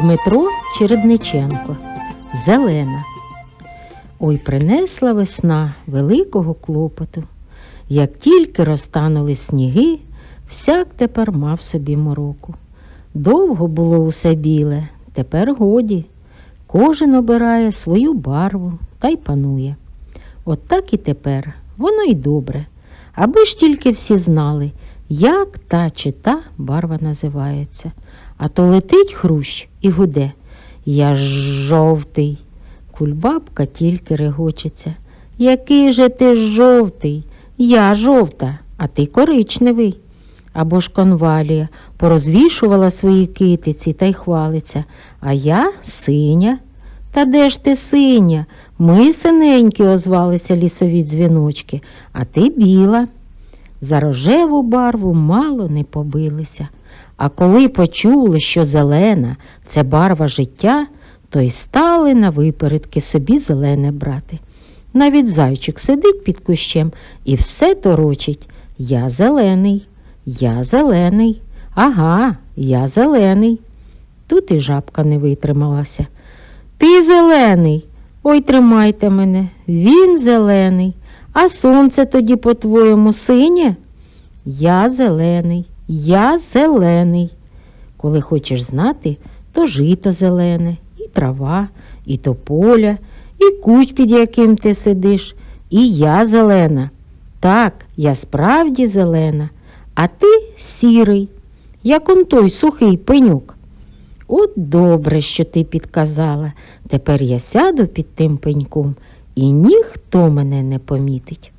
Дмитро Чередниченко. Зелена. Ой, принесла весна великого клопоту. Як тільки розтанули сніги, всяк тепер мав собі мороку. Довго було усе біле, тепер годі. Кожен обирає свою барву та й панує. От так і тепер, воно й добре. Аби ж тільки всі знали, як та чи та барва називається. А то летить хрущ і гуде. Я ж жовтий. Кульбабка тільки регочеться. Який же ти жовтий? Я жовта, а ти коричневий. Або ж конвалія порозвішувала свої китиці та й хвалиться, а я синя. Та де ж ти синя? Ми синенькі озвалися лісові дзвіночки, а ти біла. За рожеву барву мало не побилися. А коли почули, що зелена це барва життя, то й стали на випередки собі зелене брати. Навіть зайчик сидить під кущем і все торочить. Я зелений, я зелений, ага, я зелений. Тут і жабка не витрималася. Ти зелений. Ой, тримайте мене, він зелений. А сонце тоді, по-твоєму, синє? Я зелений, я зелений. Коли хочеш знати, то жито зелене, і трава, і тополя, і кущ, під яким ти сидиш, і я зелена. Так, я справді зелена, а ти сірий, як он той сухий пенюк. От добре, що ти підказала. Тепер я сяду під тим пеньком, і ніхто мене не помітить.